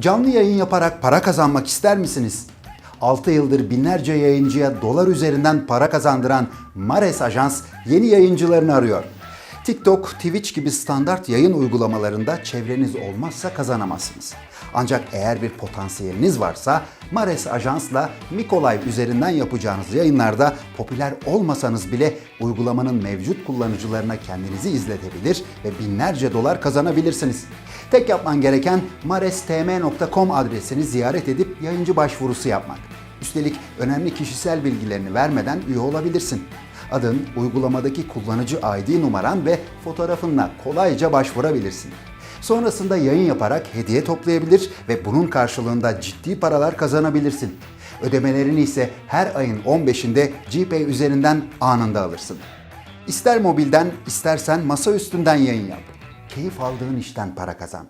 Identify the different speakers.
Speaker 1: Canlı yayın yaparak para kazanmak ister misiniz? 6 yıldır binlerce yayıncıya dolar üzerinden para kazandıran Mares Ajans yeni yayıncılarını arıyor. TikTok, Twitch gibi standart yayın uygulamalarında çevreniz olmazsa kazanamazsınız. Ancak eğer bir potansiyeliniz varsa Mares Ajans'la Mikolay üzerinden yapacağınız yayınlarda popüler olmasanız bile uygulamanın mevcut kullanıcılarına kendinizi izletebilir ve binlerce dolar kazanabilirsiniz. Tek yapman gereken marestm.com adresini ziyaret edip yayıncı başvurusu yapmak. Üstelik önemli kişisel bilgilerini vermeden üye olabilirsin. Adın, uygulamadaki kullanıcı ID numaran ve fotoğrafınla kolayca başvurabilirsin. Sonrasında yayın yaparak hediye toplayabilir ve bunun karşılığında ciddi paralar kazanabilirsin. Ödemelerini ise her ayın 15'inde GPay üzerinden anında alırsın. İster mobilden, istersen masa üstünden yayın yap. Keyif aldığın işten para kazan.